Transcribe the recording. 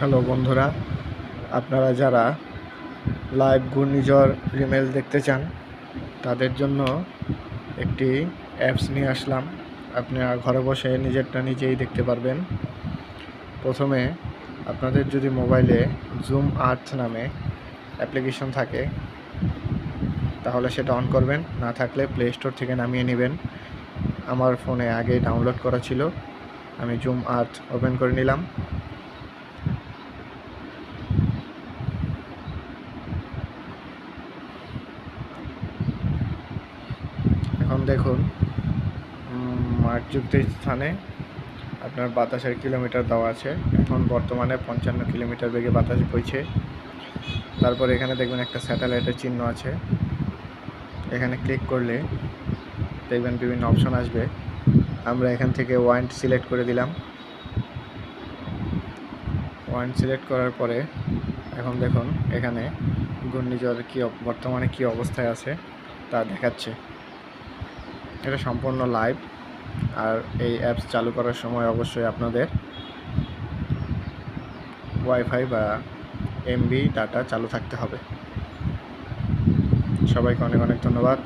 Hello বন্ধুরা, আপনারা যারা লাইভ ঘূর্ণিঝড় রিমেল দেখতে চান, তাদের জন্য একটি অ্যাপস নিয়ে আসলাম। আপনারা ঘরে বসে নিজেরটা নিজেই দেখতে পারবেন। প্রথমে আপনাদের যদি মোবাইলে জুম আর্থ নামে অ্যাপ্লিকেশন থাকে, তাহলে সেটা অন করবেন। না থাকলে প্লে স্টোর থেকে নামিয়ে নেবেন। আমার ফোনে আগে ডাউনলোড করা ছিল। আমি জুম আর্থ ওপেন করে নিলাম এখন দেখুন মার্কযুক্ত স্থানে আপনার বাতাসের কিলোমিটার দেওয়া আছে। এখন বর্তমানে পঞ্চান্ন কিলোমিটার বেগে বাতাস বইছে। তারপর এখানে দেখবেন একটা স্যাটেলাইটের চিহ্ন আছে। এখানে ক্লিক করলে দেখবেন বিভিন্ন অপশন আসবে। আমরা এখান থেকে ওয়াইন্ড সিলেক্ট করে দিলাম। ওয়াইন্ড সিলেক্ট করার পরে এখন দেখুন এখানে ঘূর্ণিঝড় কী বর্তমানে কী অবস্থায় আছে তা দেখাচ্ছে। এটা সম্পূর্ণ লাইভ আর এই অ্যাপস চালু করার সময় অবশ্যই আপনাদের ওয়াইফাই বা এমবি ডাটা চালু থাকতে হবে। সবাইকে অনেক অনেক ধন্যবাদ।